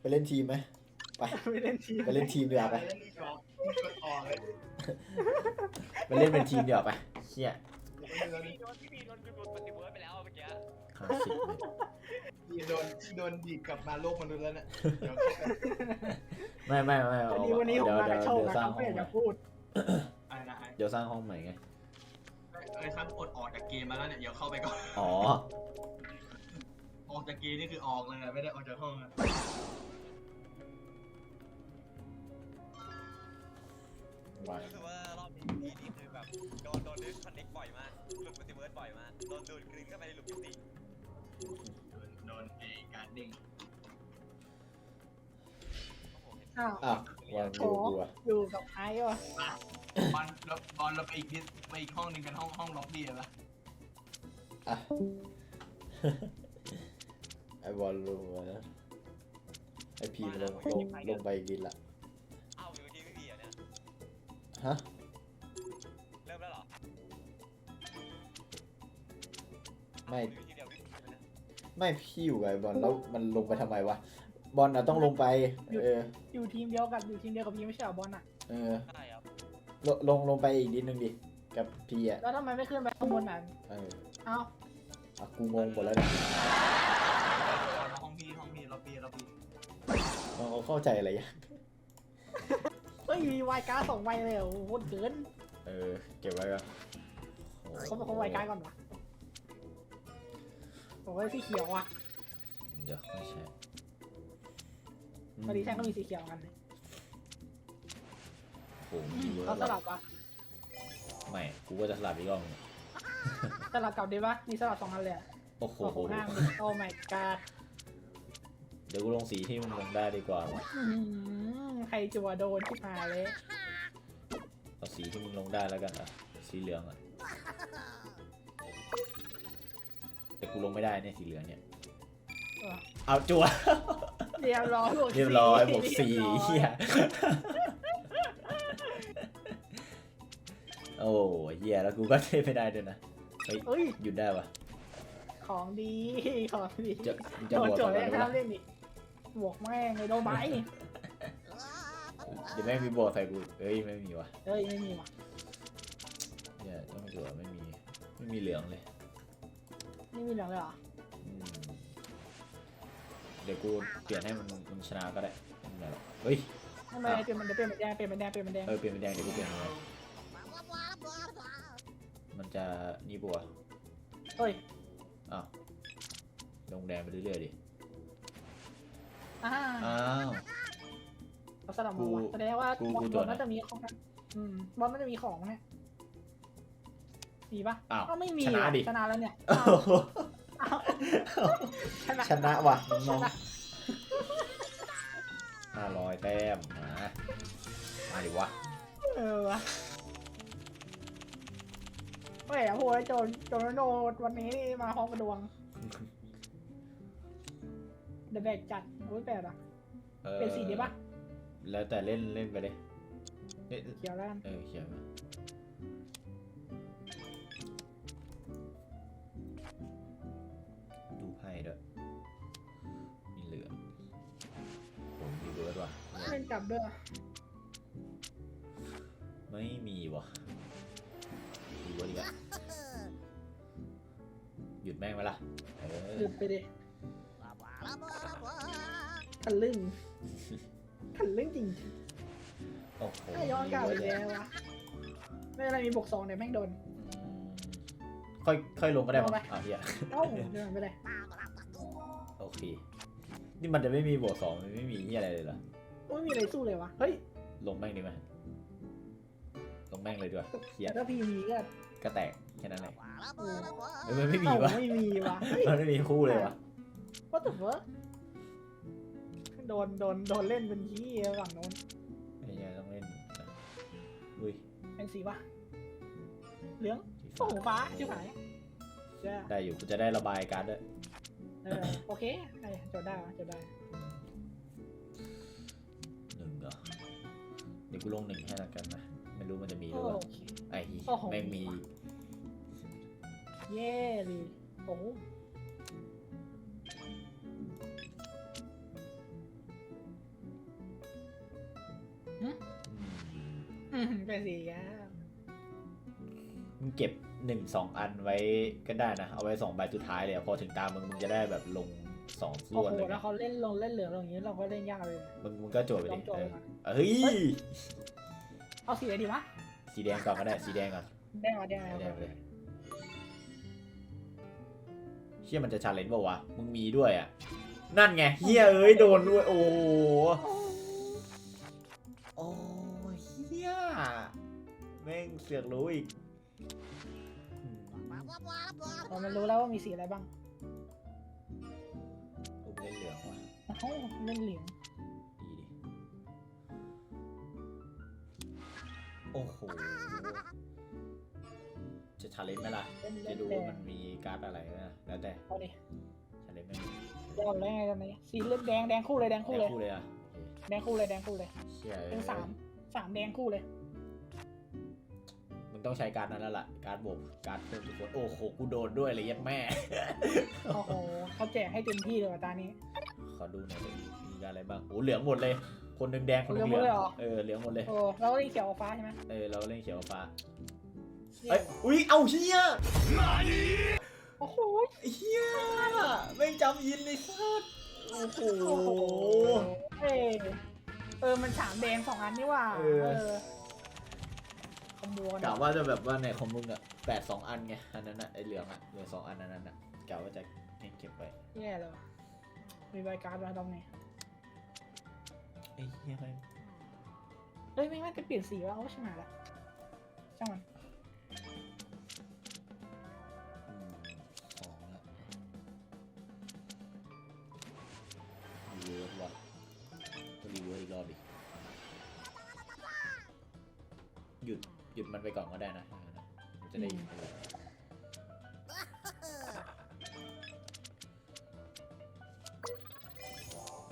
ไปเล่นทีมไหมไปไม่เล่นทีมไปเล่นทีมดีกว่าไปเล่นกอล์ฟกดออกเลยไปเล่นเป็นทีมดีกว่าไปเชี่ยโดนพี่โดนพี่บีโดนโดนปฏิเวิร์ดไปแล้วเมื่อกี้คลาสสิกเลยที่โดนที่โดนดีดกลับมาโลกมนุษย์แล้วเนี่ยเดี๋ยวไม่ไม่ไม่วันเอานี้วันนี้ผมเดี๋ยวมาเดี๋กัยวบโชคเดี๋ยวนะสร้าคงรับห้องใหม่ไม่อยากจะพูดอะไรนะไอ้เดี๋ยวสร้างห้องใหม่ไงไอ้ขั้นกดออกจากเกมมาแล้วเนี่ยเดี๋ยวเข้าไปก่อน อ๋อ ออกจากเกมนี่คือออกเลยนะไม่ได้ออกจากห้องนะวายรู้สึกว่ารอบนี้พี่นี่คือแบบโดนโดนดิสคอนเน็กบ่อยมากหลุดปฏิเวิร์ดบ่อยมากโดนดูดกลืนเข้าไปในหลุมพิติโดนโดนไอ้การดิ้งโอ้โหเห็นอ้าวอ้าววางดูกูอะอยู่กับไอ้วะบอลเราบอลเราไปอีกนิดไปอีกห้องหนึ่งกันห้องห้องล็อบบี้ละอะไอ บอลลงมานะไอพีมันลงลงลงไปอีกดินละเอ้าอยู่ที่พี่บีอะเนี่ยฮะเริ่มแล้วเหรอไม่อยู่ที่เดียวพี่บีเลยนะไม่พี่อยู่กับไอบอลแล้วมันลงไปทำไมวะบอลอะต้องลงไป เออ อยู่ทีมเดียวกันอยู่ทีมเดียวกับพี่ไม่ใช่เหรอบอลอะเออใช่ครับลงลงลงไปอีกนิดนึงดิกับพี่อะแล้วทำไมไม่ขึ้นไปข้างบนอะเออ เอ้า อะกูงงหมดแล้วเนี่ยห้อง พี่ห้องพี่ล็อบบี้ล็อบบี้มันเขาเข้าใจอะไรยังเฮ้ยมีวายการ์ดสองใบเลยเหรอโอ้โหเกินเออ เก็บไว้ก่อนโอ้โหเขาเป็นคนวายการ์ดก่อนวะบอกว่าสีเขียวอะเดี๋ยวไม่ใช่พอดีแท่งก็มีสีเขียวกันเลยโอ้โหมีเวอเขาร์สละลับปะไม่ กูก็จะสลับอีกรอบหนึ่งสลับกลับได้ปะมีสลับสองอันเลยอะโอ้โหโอ้โหห้ามดิโอ้ my god เดี๋ยวกูลงสีที่มึงลงได้ดีกว่าอื้อหือใครจัวโดนที่มาเลยเอาสีที่มึงลงได้แล้วกันอะสีเหลืองอะแต่กูลงไม่ได้เนี่ยสีเหลืองเนี่ยเออเอาจั่ว เรียบร้อยบวกเรียบร้อยบวกเรีสี่ยบร้อยเฮียโอ้เฮียแล้วกูก็เทไม่ได้ด้วยนะ เฮ้ยเอ้ย หยุดได้ปะของดี ของดีจะจะโดบนวกโจต่อทย์กัแล้นวได้ห้าปะมเล่นดิ บวกแม่งเลยโดนไหมเดี๋ยวแม่งมีบวกใส่กูเอ้ยไม่มีวะเฮ้ยไม่มีว่ะเนี่ยต้องจั่วไม่มีไม่มีเหลืองเลยไม่มีเหลืองเลยเหรออืมเดี๋ยวกูเปลี่ยนให้มันมันชนะก็ได้ไม่เป็นไรหรอกเฮ้ยทำไมเปลี่ยนมันเดี๋ยวเปลี่ยนเป็นแดงเปลี่ยนเป็นแดงเปลี่ยนเป็นแดงเออเปลี่ยนเป็นแดงเดี๋ยวกูเปลี่ยนเป็นแดงมันจะนี่ปัวะเฮ้ยอ้าวลงแดงไปเรื่อยๆดิ อ่าอ้าว เขาสลับมาว่ะแสดงว่ากูบอลกูบจอดลนะน่าจะมีของนะอืมบอลน่าจะมีของเนี่ยมีปะอ้าวก็ไม่มีชนะว่ะดิ ชนะแล้วเนี่ยโอ้อ้าวโหอ้าวชนะชนะว่ะน้องชนะๆห้าร้อยแต้มมามาดิวะ เออวะเฮ้ยโหยโจนโจนโนดวันนี้นี่มาพร้อมกระดวง เดอะแบกจัดโอ้ยแปดอะ ออเป็นสีดีปะแล้วแต่เล่นเล่นไปเลยเล่นเขียวแล้วกันเออเขียนมาดูไพ่ด้วยมีเหลืองผมมีเบิร์ดว่ะเนี่ยเล่นกลับด้วยไม่มีว่ะมีเบิร์ดอีกอะหยุดแม่งไปละเอหยุอดไปดิ ทะลึ่งทะลึ่งจริงโอ้โหๆถ้าย้อนกลับมีอีกเบิร์ดแล้ววะไม่เป็นไรมีบวกสองเดี๋ยวแม่งโดนอืมค่อยค่อยลงก็ได้มั้งลงไปอะเฮียเอ้าเดินไปเลยโอเค นี่มันจะไม่มีบวกสองมันไม่มีเฮียอะไรเลยเหรอไม่มีอะไรสู้เลยวะเฮ้ยลงแม่งดีไหมลงแม่งเลยดีกว่าเฮียแต่ถ้าพีมีก็ก็แตกแค่นั้นแหละโอ้เอ้ยมันไม่มีเอ้าวะไม่มีวะเฮ้ยมันไม่มีคู่เลยวะ what the fuck โดนโดนโดนเล่นเป็นขี้ฝั่งโน้นไอ้เหี้ยต้องเล่นนะอุ้ยเป็นสีวะเหลืองสีโอ้โหฟ้าชิบหายเจ้าได้อยู่กูจะได้ระบายการ์ดด้วยเออโอเคได้จดได้วะจดได้หนึ่งเหรอเดี๋ยวกูลงหนึ่งให้แล้วกันนะไม่รู้มันจะมีหโอรือเปล่าเคไอ้เหี้ยโอ้โหแม่งมี เย่เลยโอ้ อืมเป็นสีอะมึงเก็บหนึ่งสองอันไว้ก็ได้นะ เอาไว้สองใบสุดท้ายเลยอะพอถึงตามมึงมึงจะได้แบบลงสองโอ้ส่วนโหเลยแล้วเขาเล่นลงเล่นเหลืองลงอย่างนี้เราก็เล่นยากเลยมึงมึงก็โจทย์ไปลดิองโจทเอย์อมาเฮ้ยเอาสีอะไรดีวะสีแดงก่อนก็ได้สีแดงก่อนแดงอะแดงสีแดงอะเลยเฮียมันจะชาเลนจ์เปล่าวะมึงมีด้วยอะนั่นไงเฮียเอ้ยโดนด้วยโอ้โหโอ้ แม่งเสือกรู้อีกอืมเรามันรู้แล้วว่ามีสีอะไรบ้างโอ้เป็นเหลืองว่ะเอ้าเล่นเหลืองดีดิโอ้โห จะชาเลนจ์ไหมล่ะเล่นจะเล่นดูแดว่างมันมีการ์ดอะไรนะแล้วแต่เอาดิชาเลนจ์ไม่มียอมแล้วไงตอนนี้สีเลือดแดงแดงคู่เลยแดงคู่เลยคู่เลยอะแดงคู่เลยแดงคู่เลยโอเคเชี่ยเป็นสามสามแดงคู่เลย มึงต้องใช้การ์ดนั้นแล้วล่ะ การ์ดบวกการ์ดเพิ่มทุกคนโอ้โหกูโดนด้วยเลยยัดแม่ โอ้โหเขาแจกให้เต็มที่เลยว่ะตานี้ขอดูหน่อยดิมีการดอะไรบ้างโอ้เหลืองหมดเลย คนหนึ่งแดงคนหนึ่งเหเหลืลืองหมดเลยเหรอเออเหลืองหมดเลยโอ้เราก็เล่นเขียวกับฟ้าใช่ไหมเออเราเล่นเขียวกับฟ้าเชี่ยเอ้ยอุ้ยเอาเฮียโอ้โหเฮียไม่งจำยินเลยสัสโอ้โหโอ้โหเออเออมันสามแดงสองอันนี่ว่าเออ ขโมยกะว่าจะแบบว่าในของมึงอะแปดสองอันไงอันนั้นอะไอเหลืองอะเหลือสองอันอันนั้นอะกะว่าจะให้เก็บไว้แย่เลยว่ะมีใบการ์ดมาตรงนี้ไอ้เฮียแม่งเฮ้ยไม่งั้นจะเปลี่ยนสีวะโอ้ชิบหายละช่างมันอืมสองละรีเวิร์สว่ะต้องรีเวิร์สอีกรอบดิหยุดห ยุดมันไปก่อนก็ได้นะมันจะได้เออ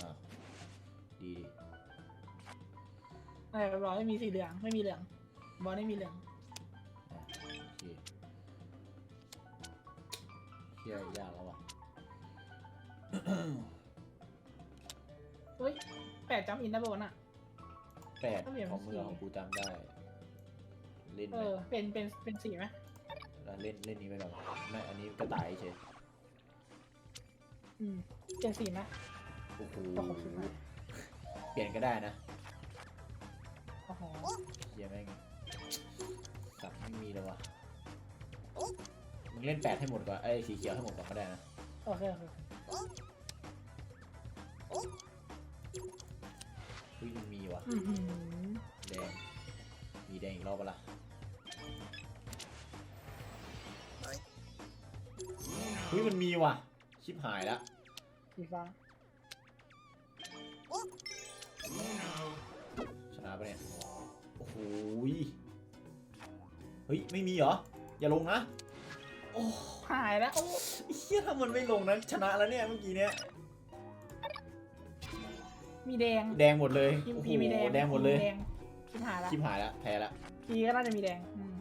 อ้าวดีดิอะไรร้อยไม่มีสีเหลืองไม่มีเหลืองบอลไม่มีเหลืองอะโอเคเฮียยากแล้วว่ะ เฮ้ยแปดจำอินได้ป่ะน่ะ แปดต้องเปลี่ยนของมือสีของกูจำได้ เล่นเอไหมอ เป็น เป็น เป็นสีไหมแล้วเล่นเล่นนี้ไปก่อนไม่อันนี้กระต่ายเฉยอืม เป็นสีไหมโอ้โหก็หกสิบห้าเปลี่ยนก็ได้นะโอ้โหเฮียแม่งสับไม่มีแล้ววะมึงเล่นแปดให้หมดก่อนไอ้ยสีเขียวให้หมดก่อนก็ได้นะโอเคโอเคเฮ้ยมันมีว่ะ อือหือแดงมีแดงอีกรอบปะล่ะ เฮ้ยมันมีว่ะ ชิบหายแล้วสีฟ้าชนะปะเนี่ย โอ้โหยเฮ้ย ไม่มีเหรอ อย่าลงนะ โอ้หายแล้วโอ้ไอ้เฮียถ้ามันไม่ลงนะชนะแล้วเนี่ยเมื่อกี้เนี่ย มีแดงแดงหมดเลยพีโอ้โหพีมีแดงแดงหมดเลยแดงชิบหายละชิบหายแล้วแพ้ละพีก็น่าจะมีแดงอืม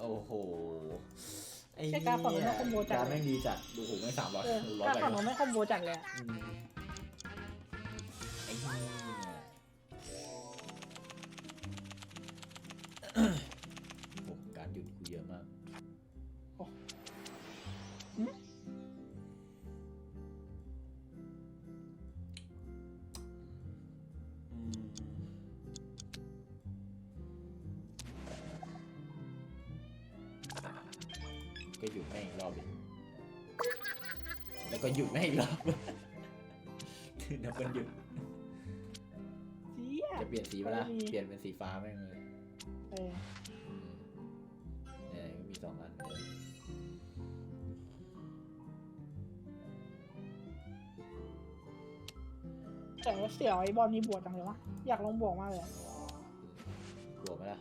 โอ้โห ไอ้ใช่เหี้ยการฝั่งนู้นไม่คอมโบจัด การแม่งดีจัดดูหูไม่สามร้อยเออร้อยการไปฝั่งโน้นไม่คอมโบจัดเลยอะอืมไอ้เหี้ย ก็หยุดแม่งอีกรอบดิแล้วก็หยุดแม่งอีกรอบดับเบิลหยุด เจี๊ย จะเปลี่ยนสีเวลาไม่มี เปลี่ยนเป็นสีฟ้าแม่งเลยเอออืมเนี่ยก็มีสองอันเลยแต่ว่าเสี่ยวไอ้บอลมีบวกจังเลยวะ อยากลองบวกมากเลยอะบวกไหมล่ะ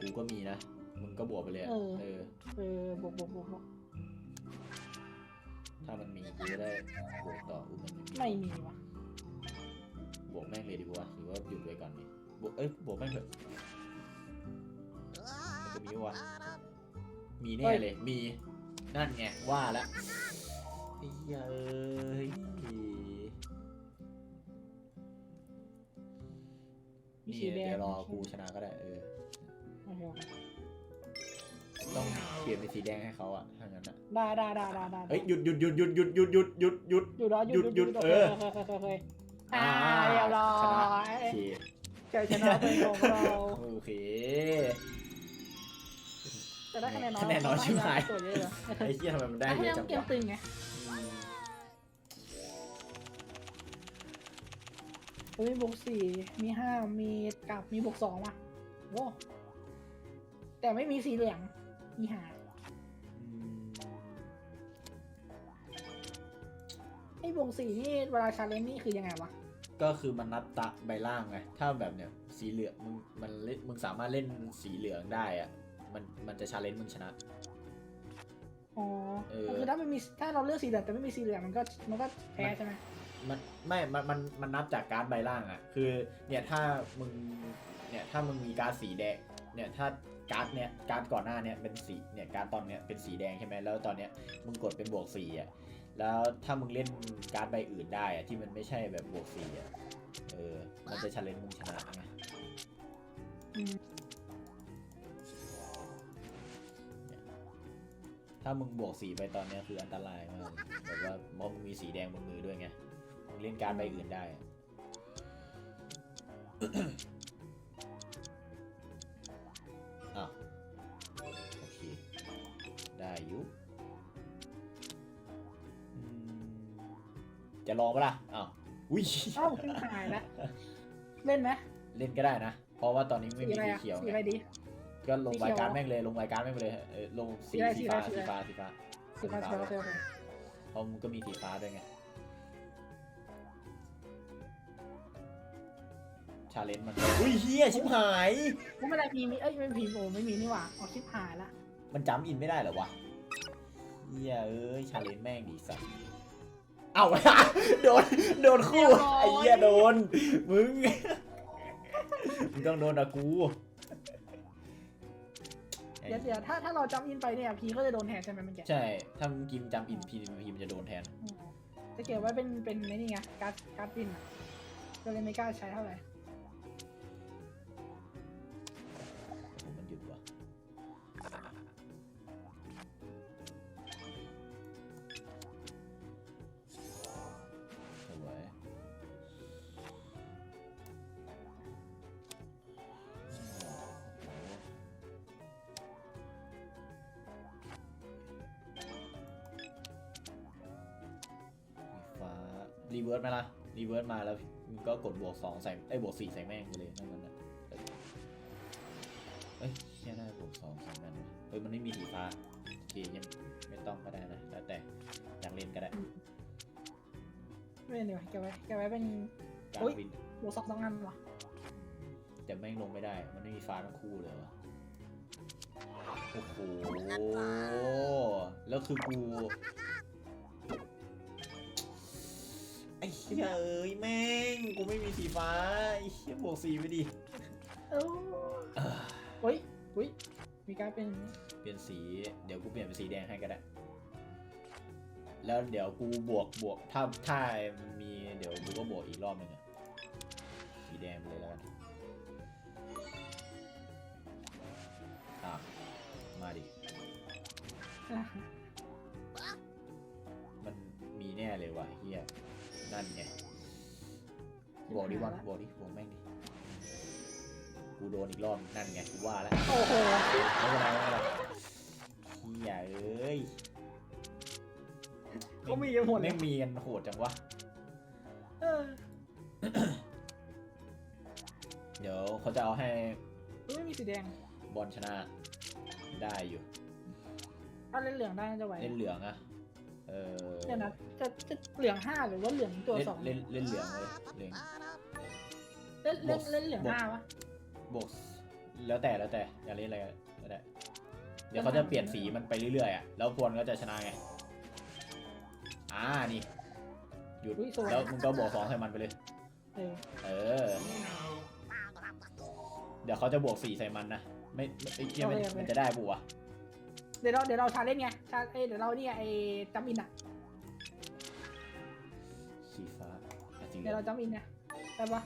กูก็มีนะ มึงก็บวกไปเลยอะเออ เออ เออบวกบวกบวกบวกถ้ามันมีกูจะได้บวกต่อกูมันไม่ไม่มีมีวะบวกแม่งเลยดีกว่าหรือว่าหยุดไว้ก่อนดิบวกเอ้ยบวกแม่งเถอะมันจะมีวะมีแน่เลยมีนั่นไงว่าแล้วไอ้เหี้ยเอ้ยมีนี่สีแดงเดี๋ยวรอกูชนะก็ได้เออ โอเค ต้องเปลี่ยนเป็นสีแดงให้เขาอะถ้างั้นอะได้ได้ได้ได้ได้เฮ้ยหยุดหยุดหยุดหยุดหยุดหยุดหยุดหยุดหยุด หยุดแล้วหยุดหยุดโอเอเคอโอเคโอเคโอเคอ่าเรียบร้อชนะยโอเคชัยชนะเป็นของเราโอเค จะได้คะแนนน้อยคะแนนน้อยชิบหายตัวเยอะเลยไอ้เหี้ยทำไมมันได้ได้เยเยอะอะจังเกมวะตึงไงอืมเฮ้ยบวกสี่มีห้ามีกับมีบวกสองว่ะโอ้แต่ไม่มีสีเหลือง มีหาอืมไอ้บวกสี่นี่เวลาชาเลนจ์นี่คือยังไงวะ ก็คือมันนับตะใบล่างไง ถ้าแบบเนี้ยสีเหลืองมึงมันเล่นมึงสามารถเล่นสีเหลืองได้อะมันมันจะชาเลนจ์มึงชนะ อ๋อเออ คือถ้าไม่มีถ้าเราเลือกสีเหลืองแต่ไม่มีสีเหลืองมันก็มันก็แพ้ใช่ไหมมันไม่ มัน มัน มันนับจากการ์ดใบล่างอะ คือ เนี่ย ถ้ามึง เนี่ย ถ้ามึงมีการ์ดสีแดง เนี่ย ถ้า การ์ดเนี่ยการ์ดก่อนหน้าเนี่ยเป็นสีเนี่ยการ์ดตอนเนี้ยเป็นสีแดงใช่ไหมแล้วตอนเนี้ยมึงกดเป็นบวกสีอะแล้วถ้ามึงเล่นการ์ดใบอื่นได้อะที่มันไม่ใช่แบบบวกสีอะเออมันจะชเลนมึงชนะไงถ้ามึงบวกสีไปตอนเนี้ยคืออันตรายมากแบบว่าเพราะมึงมีสีแดงบนมือด้วยไงมึงเล่นการ์ดใบอื่นได้ จะลองปะล่ะอ้าวอุ้ยเอ้าขึ้นหายแล้วเล่นไหมเล่นก็ได้นะ เพราะว่าตอนนี้สีไม่มีอะไรสีอะเขียวสีไงอะไรดี ก็ลงสีเขีรายยวการแม่งเลยลงรายการแม่งไปเลยเออลงสีสีอะไรสีสีอะไรฟ้าสีสีอะไรฟ้าสีฟ้าสีฟ้าสีฟ้าโอเคโอเคเพราะมันก็มีสีฟ้าด้วยไงชาเลนจ์มันอุ้ยเฮียชิบหายไม่เป็นไรพีมีเอ้ยไม่พีโอไม่มีนี่หว่าออกคลิปหายละมันจำอินไม่ได้เหรอวะเฮียเอ้ยชาเลนจ์แม่งดีสัส เอ้าโดน โดนคู่ ไอ้เหี้ยโดน มึง มึงต้องโดนอะกูเดี๋ยวเดี๋ยวถ้าถ้าเราจำอินไปเนี่ยพีก็จะโดนแทนใช่ไหมเมื่อกี้ใช่ ถ้ามึงกินจำอินพีพีมันจะโดนแทนอืมจะเก็บไว้เป็นเป็นไอ้นี่ไงการ์ดการ์ดปินอะก็เลยไม่กล้าใช้เท่าไหร่ รีเวิร์สไหมล่ะรีเวิร์สมาแล้วมึงก็กดบวกสองใส่ไอ้ยบวกสี่ใส่แม่งไปเลยนั่นนั่นน่ะเอ้ยเฮียน่าบวกสองสองกันวะเฮ้ยมันไม่มีสีฟ้าโอเคยังไม่ต้องก็ได้นะแล้วแต่อยากเล่นก็ได้ไม่เป็นไรเก็บไว้เก็บไว้เป็นการอุ๊ยวินบวกสองสองอันว่ะแต่แม่งลงไม่ได้ มันไม่มีฟ้าทั้งคู่เลยวะโอ้โหแล้วคือกู เหี้ยเอ้ยแม่งกูไม่มีสีฟ้าไอ้เหี้ยบวกสีไปดิเอ้าเอ้อเฮ้ยเฮ้ยมีการดเป็นอย่างนี้เปลี่ยนสีเดี๋ยวกูเปลี่ยนเป็นสีแดงให้ก็ได้ แล้วเดี๋ยวกูบวกบวกถ้าถ้ามันมีเดี๋ยวกูก็บวกอีกรอบหนึงอะสีแดงไปเลยแล้วกันอะมาดิ อะมันมีแน่เลยว่ะเฮีย นั่นไงบอกดิวันบอกดิบอกแม่งดิกูโดนอีกรอบนั่นไงกูว่าแล้วโอ้โหไม่เป็นไรไม่เป็นไรเฮียเอ้ยเขามีกันหมดเลแม่ยงมีกันโหดจังวะเออเดี๋ยวเขาจะเอาให้เฮ้ยไม่มีสีแดงบอลชนะได้อยู่ถ้าเล่นเหลืองได้น่าจะไหวเล่นเหลืองอะ เออเดี๋ยวนะจะจะเหลืองห้าหรือว่าเหลืองตัวเล่นสองเล่นเล่นเหลืองเลยเหลือง เล่นเล่นบวกเล่นเหลืองบวก ห้าวะ บวกแล้วแต่แล้วแต่อยากเล่นอะไรก็ได้เดี๋ยวเขาจะเปลี่ยนสีมันไปเรื่อยๆอะแล้วพวนก็จะชนะไงอ่านี่หยุดอุ้ยสวย แล้วมึงก็บวกสองใส่มันไปเลย เออเออ เดี๋ยวเขาจะบวกสี่ใส่มันนะไม่ไม่ไอ้เหี้ยมันโอเคโอเคมันจะได้ปะวะ เดี๋ยวเราเดี๋ยวเราชาเล่นไงชาเอ้ยเดี๋ยวเราเนี่ยไอ้จำอินอะสีฟ้าอะสีเหลืเดี๋ยวอเรางจำอินเนี่ยได้ปะ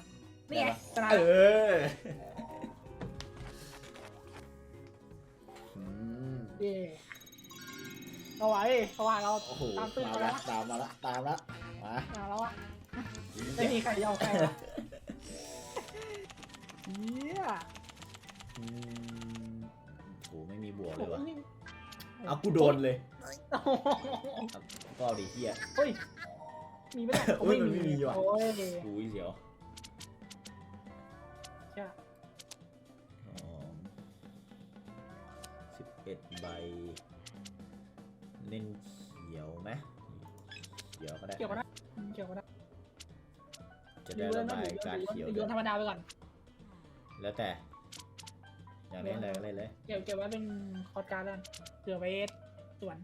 นี่ไงชนะเอออืมเย่เอาไว้เขาว่าเราโอ้โหตามตื้นมามาแล้ละวตามมาละตามละมาเอาแล้วอะไม่มีใครยอมใครละเยี่ยอืมโอ้โหไม่มีบวกเลโอ้ยวะนี่ เอากูโดนเลยโอ้โหเอาก็เอาดิเฮียเฮ้ย มีไม่ได้เฮ้ยมันไม่มีว่ะ โอ้ยอุ้ยเสียวใช่สองสิบเอ็ดใบ เล่นเขียวไหมเขียวก็ได้ เกี่ยวกันนะอืมเกี่ยวกันนะจะได้ระบายการเขียวโยนธรรมดาไปก่อน แล้วแต่ อยากเล่นอะไรก็เล่นเลยเก็บเก็บไว้เป็นคอร์ดการ์ดแล้วกันเผื่อไว้ส่วน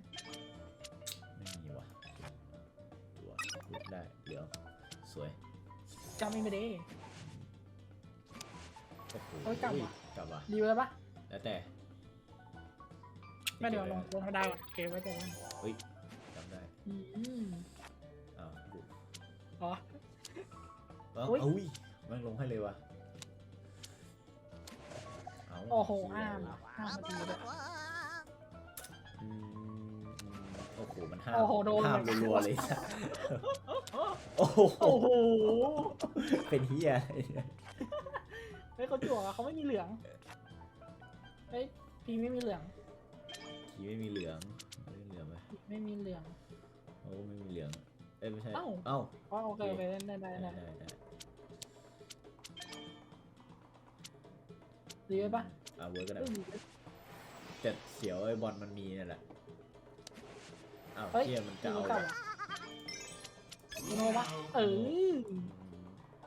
ไม่มีว่ะตัวลุกได้เหลืองสวยจำไม่ได้โอ้โหเอ้ยกลับว่ะ กลับว่ะดีเลยปะแล้วแต่ไม่เดี๋ยวลงลงธรรมดาก่อนเก็บไว้แต่ว่าเฮ้ยจำได้อืมอ้าวดูอ๋อเอ้าอุ๊ยอุ้ยแมันลงให้เลยว่ะเา โอ้โหเหี้อ้ายมห้ามมาดีเลย อืมอืมโอ้โห มันห้ามโอ้โหโดน ห้ามเลยรัวๆเลยสัสโอ้โห โอ้โหเป็นเฮียอะไรเนี่ยเฮ้ยเขาจั่วอะเขาไม่มีเหลืองเฮ้ยพีไม่มีเหลืองขีไม่มีเหลืองไม่มีเหลืองไหมพีไม่มีเหลือง โอ้ไม่มีเหลือง เอ้ยไม่ใช่ เอ้า เอ้า อ๋อโอเคโอเคได้ได้ได้ได้ได้ได้ ด้ดีไหมปะอ่าเวิร์กก็ได้เฮ้ยดีแต่เสียวไอ้บอลมันมีนั่นแหละอ้าวเฮ้ยเฮียมันจะดีเอากลับแบบอะโนปะเออ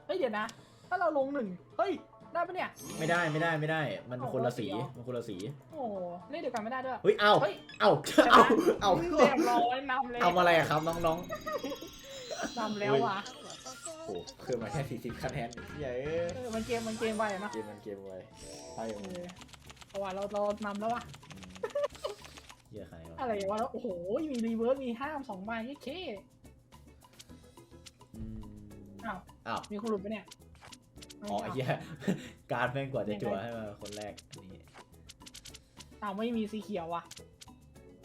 เฮ้ยเดี๋ยวนะ ถ้าเราลงหนึ่งเฮ้ยได้ปะเนี่ย ไม่ได้ไม่ได้ไม่ได้ มันเอาคนละสีคนละสีเหรอมันคนละสีโอ้โหเล่นเดียวกันไม่ได้ด้วยเฮ้ยเอาเฮ้ยเอาชนะเอาเอาเรียบร้อยนำเลยเอาอะไรอะครับน้องนำแล้วว่ะ ๆโอ้เพิ่มมาแค่สี่สิบคะแนนเฮียเอ้ยเออมันเกมมันเกมไวอะเนอะเกมมันเกมไวใช่เออเพราะว่าเราเรานำแล้วว่ะเฮียใครวะอะไรวะแล้วโอ้โหมีรีเวิร์สมีห้ามสองใบเคอืมอ้าวอ้าวมีคนหลุดไปเนี่ยอ๋อไอ้เฮียการดแม่งกว่าจะจั่วให้มาคนแรกอันนี้อ้าวไม่มีสีเขียวว่ะ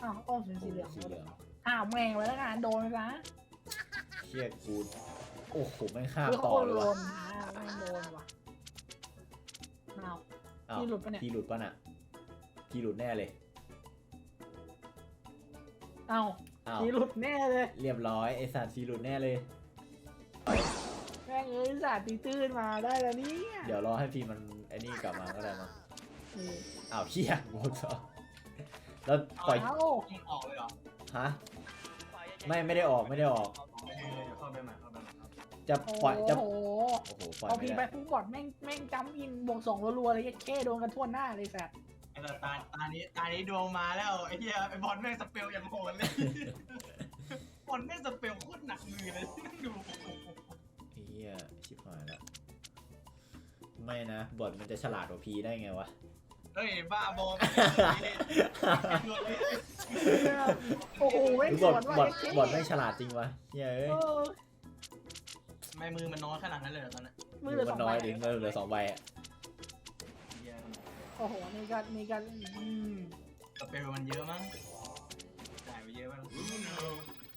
อ้าวอ้อมเป็นสีเหลืองสีเหลืองอ้าวแม่งไว้แล้วกันโดนไปซะเฮียกู โอ้โหแม่งข้ามเฮ้ยต่อเขาเลยโดว่ะนอ้าวแม่งโดนว่ะอ้าวอ้าวพี่หลุดปะเนี่ย พี่หลุดปะน่ะพี่หลุดแน่เลยอ้าวอ้าวพี่หลุดแน่เลยเรียบร้อยไอสัตว์พี่หลุดแน่เลย แม่งเอ้ยสาดตีตื้นมาได้แล้วเนี่ยเดี๋ยวรอให้พี่มันไอ้นี่กลับมาก็ได้มั้งเอออ้าวเฮียโมซอแล้วปล่อยเอ้ายิงออกเลยเหรอฮะไม่ไม่ได้ออกไม่ได้ออก จะปล่อยจะโอ้โหโอ้โหปล่อยเอาไม่พีไปได้ฟุตบอลแม่งแม่งจำอินบวกสองรัวๆเลยแค่โดนกันทั่วหน้าเลยแสบไอ้ตาตาตานี้ตานี้ดวงมาแล้วไอ้เหี้ยไอ้บอลแม่งสเปลอย่างโหดเลยบอลแม่งสเปลโคตรหนักมือเลยนั่งดูเฮียชิบหายละไม่นะบอดมันจะฉลาดกว่าพีได้ไงวะ เฮ้ยบ้าบอลโอ้โหแม่งหรือสบอวดนว่ะบอดเจ๊บอดไม่ฉลาดจริงวะเฮียเอ้ยเออ ไม่มือมันน้อยขนาดนั้นเลยเหรอตอนนั้นมือเหลือสมัองน้ใบอยดิเงินเหลือสองใบอะเหี้ยโอ้โห นี่ก็นี่ก็อืมสเปลมันเยอะมั้งจ่ายไปเยอะมั้ง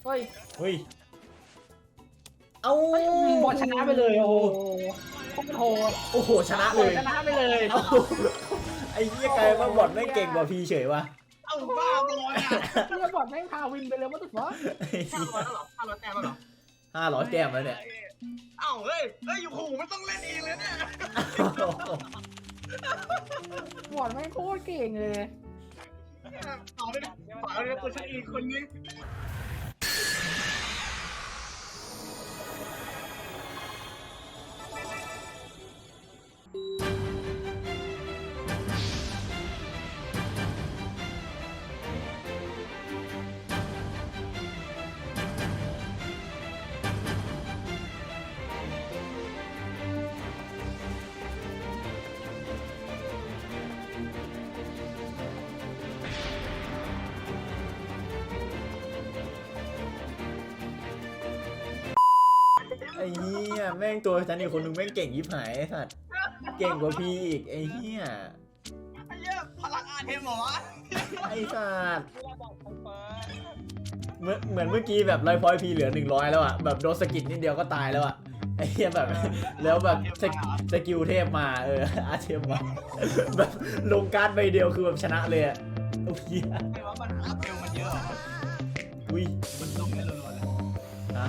เฮ้ยเฮ้ย เอาเฮ้ยบอลชนะไปเลยโอ้โหโคตรโหดโอ้โห ชนะเลย ชนะไปเลยเอ้าไอ้เหี้ยกลายว่าบอดไม่งเก่งกว่าพีเฉยวะเอ้าบ้าบอลอะเรื่องบอลแม่งพาวินไปเลยว่าตุ๊กฟะห้าร้อยแล้วเหรอห้าร้อยแต้มแล้วเหรอห้าร้อยแต้มแล้วเนี่ย เอ้าเฮ้ยเฮ้ยอยู่หูไม่ต้องเล่นเองเลยเนี่ยบอลแม่งโคตรเก่งเลยต่อเลยนะต่อเลยนะคนฉันอีกคนนึ งแม่งตัวฉันอีกคนนึงแม่งเก่งยิบหายไอ้สัตว์เก่งกว่าพี่อีกไอ้เหี้ยไอ้เหี้ยพลังอาเทมเหรอวะไอ้สัตว์เวลาบอกคอนเฟิร์มเหมือนเหมือนเมื่อกี้แบบร้อยพอยพีเหลือหนึ่งร้อยแล้วอะแบบโดนสะกิดนิดเดียวก็ตายแล้วอะไอ้เหี้ยแบบ แล้วแบบสกสกิลเทพมาเอออาเทมมาแบบลงการ์ดใบเดียวคือแบบชนะเลยอะโอ้ยเหี้ยไอ้ว่ามันอาเทมมันเยอะเหรออุ้ยมันลงได้รัวๆเลยฮะ